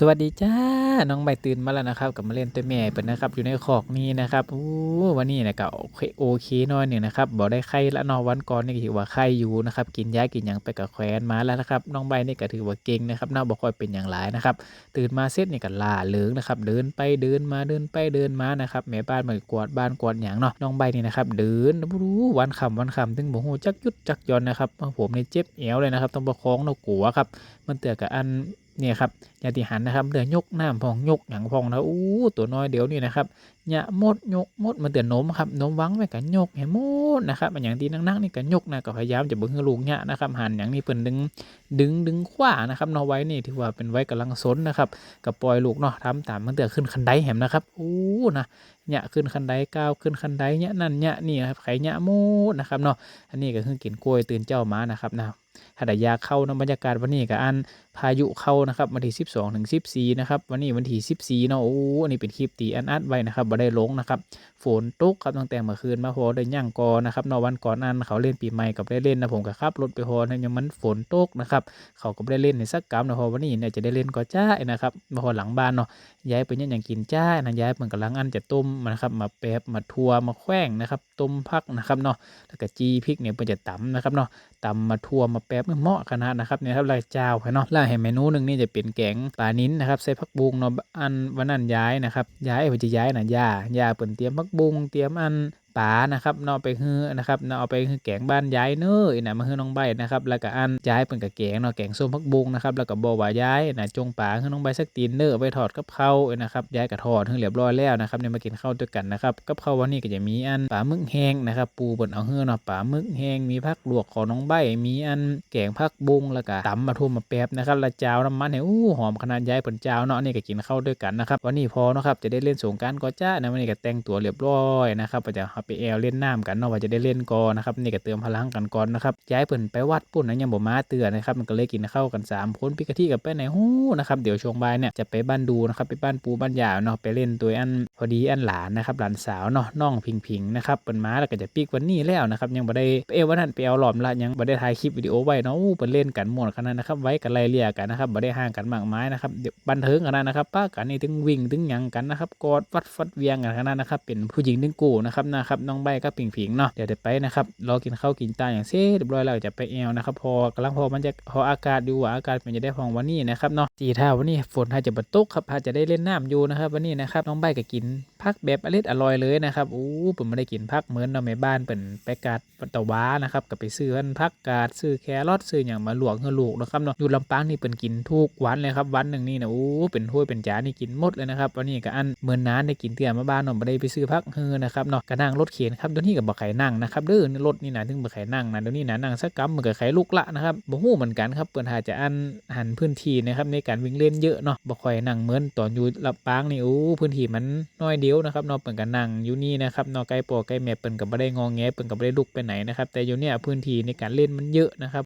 สวัสดีจ้า น้องใบตื่นมาแล้วนะครับกลับมาเล่นตัวแม่เป็นนะครับ อยู่ในคอกนี้นะครับโอ้วันนี้นะก็โอเคโอเคน้อยหนึ่งนะครับบอกได้ไข่ละนอวันก่อนนี่ก็ถือว่าไข่อยู่นะครับกินยากินหยังไปกับแควนมาแล้วนะครับน้องใบนี่ก็ถือว่าเก่งนะครับน่าบอกค่อยเป็นอย่างไรนะครับตื่นมาเสร็จนี่ก็ล่าเหลืองนะครับเดินไปเดินมาเดินไปเดินมานะครับแม่บ้านเหมากวาดบ้านกวาดอย่างเนาะน้องใบนี่นะครับเดินรู้วันคำวันคำถึงบ่ฮู้จักยุดจักยอนนะครับผมในเจ็บเอวเลยนะครับต้องประคองเรากลัวครับมันเตือกับอัน เนี่ยครับยาติหันนะครับเดือยกน้ำพองยกหย่างพองนะอู้ตัวน้อยเดี๋ยวนี้นะครับ ยะมดยกมดมันเตือนนมครับนมวังไว้กันยกให้หมดนะครับอันอย่างที่นักๆนี่กันยกนะก็พยายามจะเบิ่งให้ลูกหยะนะครับหันอย่างนี้เพิ่นดึงดึงดึงขว้านะครับนาะไว้นี่ถือว่าเป็นไว้กำลังสนนะครับกับปล่อยลูกเนาะทำตามมันเตือขึ้นคันไดแหมนะครับอู้นะหยะขึ้นคันไดก้าวขึ้นคันไดหยะนั่นหยะนี่ครับไข่หยะหมดนะครับเนาะอันนี้ก็คือกินกล้วยตื่นเจ้ามานะครับนะถ้าได้ยาเข้านะบรรยากาศวันนี้ก็อันพายุเข้านะครับวันที่ 12ถึง14นะครับวันนี้วันที่14เนาะโอ้อันนี้เป็นคลิปตีอันอัดไว้นะครับได้ลงนะครับฝนตกครับตั้งแต่เมื่อคืนมาพอได้ย่างกอนะครับนอวันก่อนนั้นเขาเล่นปีใหม่กับได้เล่นนะผมก็ขับรถไปพอนะยังมันฝนตกนะครับเขาก็ไม่ได้เล่นในสักกรรมนะพอวันนี้เนี่ยจะได้เล่นก็จ้านะครับมาพอหลังบ้านเนาะย้ายไปเนี่ยอย่างกินจ้านะย้ายมันกำลังอันจะต้มนะครับมาแป๊บมาทัวมาแขว้งนะครับต้มพักนะครับเนาะแล้วก็จีพริกเนี่ยเพื่อจะตำนะครับเนาะตำมาทัวมาแป๊บเหมาะขนาดนะครับเนี่ยครับลายเจ้าไปเนาะลายแห่เมนูหนึ่งนี่จะเป็นแกงปลานิ้นนะครับใส่ผักบุ้งเนาะอันวันนั้นย้ายนะครับย้ายไปจะย้ายนะย่ายาเปิ่นเตรียมผักบุ้งเตรียมอัน ปลานะครับเนาะไปฮือนะครับเนาะเอาไปฮือแกงบ้านย้ายเนื้อนะมาฮือน้องใบนะครับแล้วก็อันย้ายเปิ่นกับแกงเนาะแกงส้มผักบุ้งนะครับแล้วก็บอว่าย้ายนะจงปลาฮือน้องใบสักตีนเน้อไปทอดกับเขานะครับย้ายกับทอดฮือเรียบร้อยแล้วนะครับเนี่ยมากินข้าวด้วยกันนะครับกับข้าววันนี้ก็จะมีอันปลามึกแห้งนะครับปูเปิ่นเอาฮือเนาะปลามึกแห้งมีผักลวกของน้องใบมีอันแกงผักบุ้งแล้วก็ตำมาทุ่มมาแป๊บนะครับและเจ้าน้ำมันเนี่ยอู้หอมขนาดย้ายเปิ่นเจ้าเนาะนี่ก็กินข้าวด้วยกันนะครับวันนี้พอเนาะครับจะได้เล่นสงการก็จ้านะวันนี้ก็แต่งตัวเรียบร้อยนะครับก็จะไปแอลเล่นน้ำกันเนาะว่าจะได้เล่นก่อนนะครับนี่ก็เติมพลังกันก่อนนะครับย้ายเปิ่นไปวัดปุ่นนะยังบ่มาเตือนนะครับมันก็เลยกินข้าวกันสามคนพี่กะที่กับไปไหนหู้นะครับเดี๋ยวช่วงบ่ายเนี่ยจะไปบ้านดูนะครับไปบ้านปูบ้านยาวเนาะไปเล่นตัวอันพอดีอันหลานนะครับหลานสาวเนาะน้องพิงพิงนะครับเปิ่นมาแล้วก็จะปีกวันนี้แล้วนะครับยังบ่ได้ไปเอววันนั้นไปเอาหลอมละยังบ่ได้ถ่ายคลิปวิดีโอไว้เนาะอู้เปิ่นเล่นกันม่วนขนาดนะครับไว้กันไล่เลี่ยกันนะครับบ่ได้ห่างกันมากมายนะครับบันเทิงขนาดนะครับป้ากันนี่ถึงวิ่งถึงหยังกันนะครับกอดฟัดฟัดเวียงกันขนาดนะครับเป็นผู้หญิงถึงกูนะครับนะครับน้องใบก็ปิงผิงเนาะเดี๋ยวเดี๋ยวไปนะครับรอกินข้าวกินตาอย่างเซ่เรียบร้อยแล้วจะไปแอวนะครับพอกำลังพอมันจะพออากาศดูว่าอากาศมันจะได้พองวันนี้นะครับเนาะสีท่าวันนี้ฝนท่าจะบตกครับท่าจจะได้เล่นน้ำอยู่นะครับวันนี้นะครับน้องใบก็กินพักแบบอร่อยอร่อยเลยนะครับอู้ผมไม่ได้กินพักเหมือนเราในบ้านเป็นไปกาดตะว้านะครับก็ไปซื้อันพักกาดซื้อแครอทซื้ออย่างมาหลวงเฮือลูกนะครับเนาะอยู่ลำปางนี่เป็นกินทุกวันเลยครับวันหนึ่งนี่นะอู้เป็นถ้วยเป็นจานนี่กินหมดเลยนะครับวันนี้ก็อันเหมือนน้าได้กินเตี้ยมาบ้านเนาะไม่ได้ไปซื้อพักเฮือนะครับเนาะก็นั่งรถเข็นครับตัวนี้กับบ่ไข่นั่งนะครับเด้อรถนี่นะถึงบ่ไข่นั่งนะเดี๋ยวนี้นะนั่งสักกัมมันก็ไข่ลูกละนะครับบ่ฮู้เหมือนกันครับเปิ่นหาจะอันหันพื้นที่นะครับในการวิ่งเล่นเยอะเนาะบ่ค่นั่งเหมือนตอนอยู่ลำปางนี่อู้พื้นที่มันน้อยเดียวนะครับเนาะเปิ่นก็นั่งอยู่นี่นะครับเนาะใกล้ปอใกล้แม่เปิ่นกับไม่ได้งองแงเปิ่นกับไม่ได้ลุกไปไหนนะครับแต่อยู่เนี่ยพื้นที่ในการเล่นมันเยอะนะครับ